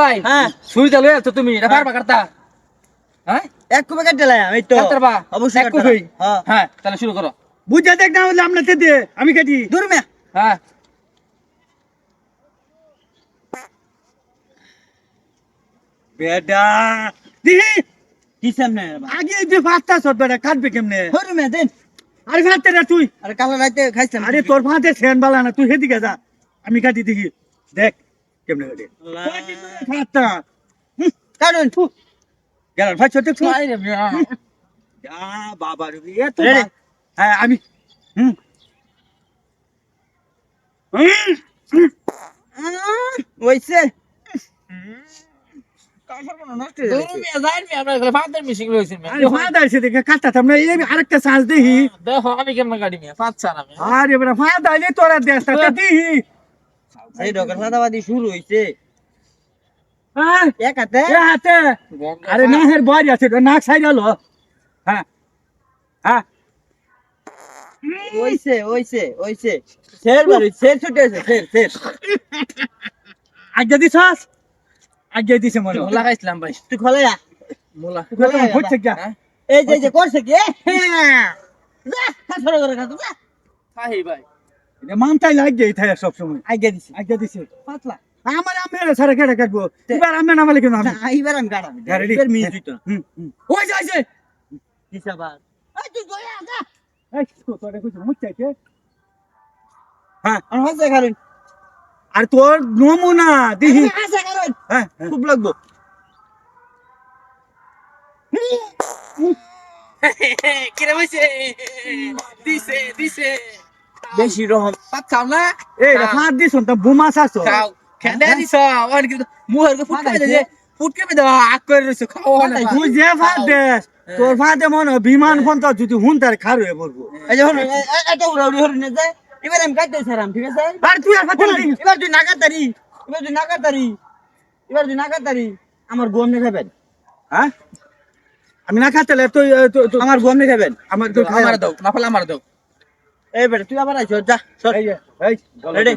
ভাই হ্যাঁ। সুই চালু আছো তুমি এটা পারবা কাটতা হ্যাঁ? এক কুপে কেটে লাম এই তো। কাটতে অবশ্যই এক কাটতে হ্যাঁ। হ্যাঁ তাহলে শুরু করো। বুঝা দেখ না হলে আপনার দে আমি কাটি। দূর মে হ্যাঁ। বেডা দিহি কি সামনে আগে যে সব বেটা কাটবে কেমনে? হরু মে দেন। আরে ফাঁসতে রে তুই। আরে কাল রাতে খাইছিলাম। আরে তোর ফাঁসে সেন বালা না তুই হেদিকে যা। আমি কাটি দেখি। দেখ। কেমনে কাটে ফাঁসটা কারণ গেল ভাই ছোট বাবা রে এত হ্যাঁ আমি। হুম। ওইছে ফাঁদা আরেকটা চান্স দেখি দেখো আমি কেমন গাড়ি চার আমি। আরে ফাঁদা এলে তোরা দেশটা দিহি এই ডকার সাদাবাদি শুরু হইছে। হ্যাঁ এক হাতে? এ হাতে। আরে না হের বাড়ি আছে নাক সাইড হলো। হ্যাঁ হ্যাঁ। ওইছে ওইছে ওইছে শের বাড়ি শের ছুটে আছে শের শের আগে দিছস? আগে দিছে মনে। খাইছিলাম ভাই। তুই খোলা যা। মোলা। হচ্ছে কি হ্যাঁ। এই যে যে করছে কি? হ্যাঁ। যা করে খাই ভাই। এটা মানটাই লাগে এই সব সময় আগে দিছি। পাতলা। আমার আমি সারা কেটে কাটবো? এবার আমি না বলে কেন আমি হ্যাঁ, এবার মিস দিত হুম ওই যাইছে দিছা বার এই তুই দয়া যা। এই তো তোরে কিছু হ্যাঁ। আর হাসে আর তোর নমুনা দিহি। হাসে কারণ? হ্যাঁ হ্যাঁ। খুব লাগবো। কিরে হইছে দিছে দিছে। বেশি রকম পাত খাও না? এই ফাঁদ দিছ তো বুমা সাসো খাও। খেলে দিছ আর কি মুহের ফুটকে দে ফুটকে দে আক করে রইছে খাও না তুই যে ফাঁদ দেস তোর ফাঁদে মনে বিমান ফোন তো যদি হুন তার খার হয়ে পড়ব। এই যে হলো এটা উড়া উড়ি হলো না যায় এবার আমি কাটতে ছাড়াম ঠিক আছে? আর তুই আর ফাঁদে এবার তুই নাগাতারি এবার তুই নাগাতারি এবার তুই নাগাতারি আমার গম নিয়ে খাবেন। হ্যাঁ? আমি না খাতে তুই আমার গম নিয়ে খাবেন। আমার আমার দাও না ফলে আমার দাও। এই বেটা তুই আবার আইছ যা সর। এই এই Ready?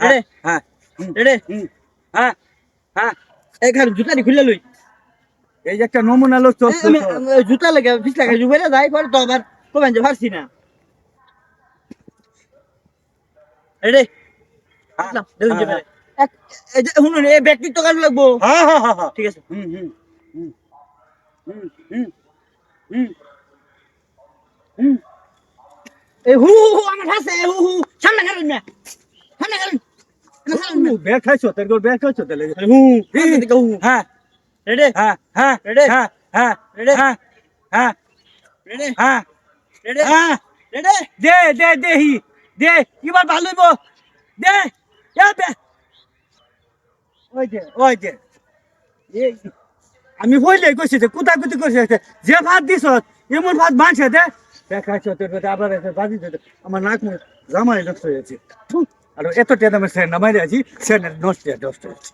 রেডি হ্যাঁ হুম, রেডে হ্যাঁ হ্যাঁ। এই খার জুতারি খুলে লই। এই যে একটা নমুনা লোক আমি জুতা লাগে ফিস লাগে জুবেরে যাই পরে তো আবার কবেন যে পারছি না। রেডে আসলাম দেখুন যে এই যে শুনুন এই ব্যক্তি তো কাজ লাগবো? হ্যাঁ হ্যাঁ হ্যাঁ হ্যাঁ। ঠিক আছে। হুম হুম হুম হুম হুম হুম। হু হু হু আমার হাসে হু হু সামনে খেলুন না। সামনে খাইছো তোর গোল ব্যাগ খাইছো তাহলে হু হু হ্যাঁ। রেডে? হ্যাঁ হ্যাঁ Ready? হ্যাঁ হ্যাঁ Ready? হ্যাঁ হ্যাঁ। রেডে? হ্যাঁ। রেডে? হ্যাঁ। রেডে? দে দে দে হি। দে এবার ভালো হইব। দে এ বে ওই যে ওই যে। এই, আমি বললে কইছি যে কুতা কুতি করছে যে ভাত দিছ এমন ভাত বাঁচে দে দেখাচ্ছ তোর কথা আবার এসে বাজি দে আমার নাক মুখ জামাই নষ্ট হয়েছে আর এত আমি সেন নামাই আছি সেন নষ্ট হয়েছে